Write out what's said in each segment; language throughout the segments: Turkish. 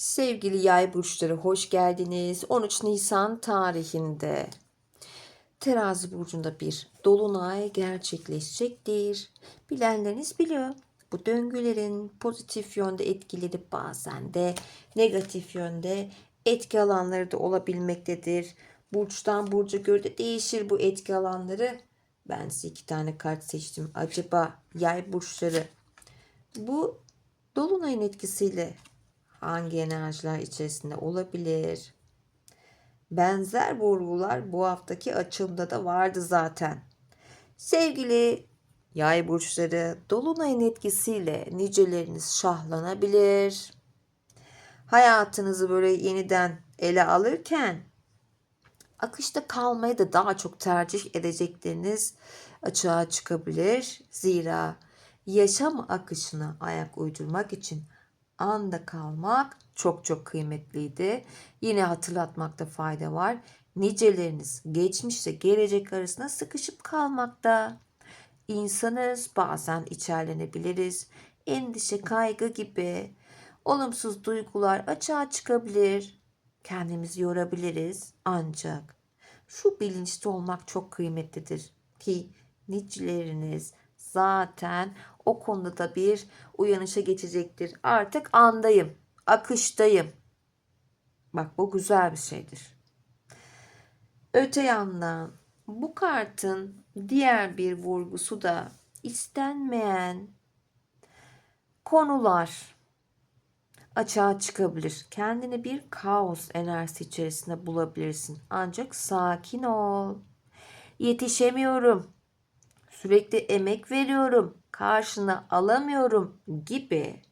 Sevgili yay burçları hoş geldiniz. 13 Nisan tarihinde Terazi burcunda bir dolunay gerçekleşecektir. Bilenleriniz biliyor. Bu döngülerin pozitif yönde etkileri bazen de negatif yönde etki alanları da olabilmektedir. Burçtan burca göre de değişir bu etki alanları. Ben size iki tane kart seçtim. Acaba yay burçları bu dolunayın etkisiyle hangi enerjiler içerisinde olabilir? Benzer vurgular bu haftaki açılımda da vardı zaten. Sevgili yay burçları dolunayın etkisiyle niceleriniz şahlanabilir. Hayatınızı böyle yeniden ele alırken akışta kalmayı da daha çok tercih edecekleriniz açığa çıkabilir. Zira yaşam akışına ayak uydurmak için anda kalmak çok çok kıymetliydi. Yine hatırlatmakta fayda var. Niceleriniz geçmişle gelecek arasında sıkışıp kalmakta. İnsanız bazen içerlenebiliriz. Endişe, kaygı gibi olumsuz duygular açığa çıkabilir. Kendimizi yorabiliriz. Ancak şu bilinçli olmak çok kıymetlidir ki niceleriniz zaten o konuda da bir uyanışa geçecektir. Artık andayım, akıştayım. Bak bu güzel bir şeydir. Öte yandan bu kartın diğer bir vurgusu da istenmeyen konular açığa çıkabilir. Kendini bir kaos enerjisi içerisinde bulabilirsin. Ancak sakin ol. Yetişemiyorum. Sürekli emek veriyorum. Karşına alamıyorum gibi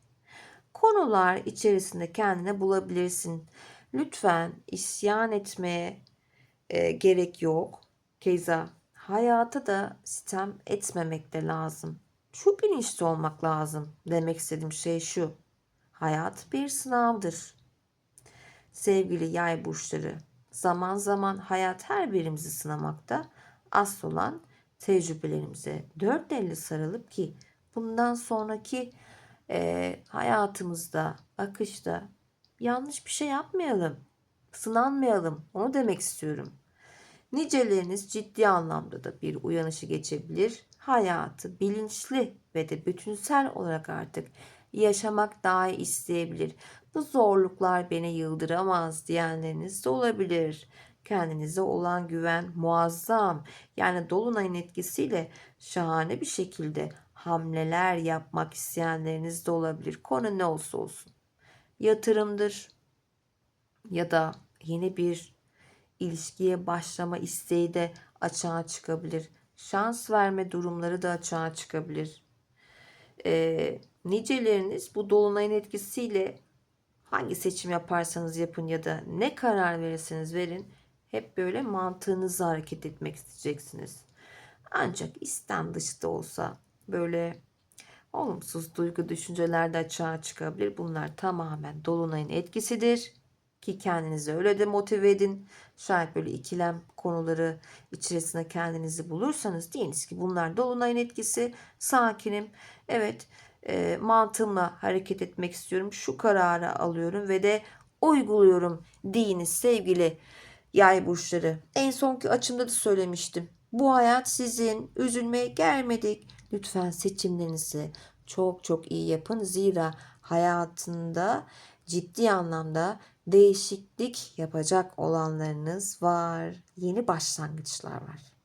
konular içerisinde kendine bulabilirsin. Lütfen isyan etmeye e, gerek yok. Keza hayata da sitem etmemek de lazım. Şu bilinçli olmak lazım. Demek istediğim şey şu. Hayat bir sınavdır. Sevgili yay burçları, zaman zaman hayat her birimizi sınamakta. Asıl olan tecrübelerimize dört elle sarılıp ki bundan sonraki e, hayatımızda, akışta yanlış bir şey yapmayalım. Sınanmayalım. Onu demek istiyorum. Niceleriniz ciddi anlamda da bir uyanışı geçebilir. Hayatı bilinçli ve de bütünsel olarak artık yaşamak daha isteyebilir. Bu zorluklar beni yıldıramaz diyenleriniz de olabilir. Kendinize olan güven muazzam. Yani dolunayın etkisiyle şahane bir şekilde hamleler yapmak isteyenleriniz de olabilir. Konu ne olsa olsun. Yatırımdır ya da yeni bir ilişkiye başlama isteği de açığa çıkabilir. Şans verme durumları da açığa çıkabilir. Ee, niceleriniz bu dolunayın etkisiyle hangi seçim yaparsanız yapın ya da ne karar verirseniz verin hep böyle mantığınızla hareket etmek isteyeceksiniz. Ancak istem dışı da olsa böyle olumsuz duygu düşünceler de açığa çıkabilir. Bunlar tamamen dolunayın etkisidir. Ki kendinizi öyle de motive edin. Şayet böyle ikilem konuları içerisinde kendinizi bulursanız deyiniz ki bunlar dolunayın etkisi. Sakinim. Evet e, mantığımla hareket etmek istiyorum. Şu kararı alıyorum ve de uyguluyorum deyiniz sevgili yay burçları. En sonki açımda da söylemiştim. Bu hayat sizin. Üzülmeye gelmedik. Lütfen seçimlerinizi çok çok iyi yapın. Zira hayatında ciddi anlamda değişiklik yapacak olanlarınız var. Yeni başlangıçlar var.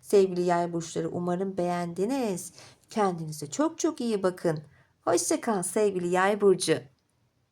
Sevgili yay burçları umarım beğendiniz. Kendinize çok çok iyi bakın. Hoşçakal sevgili yay burcu.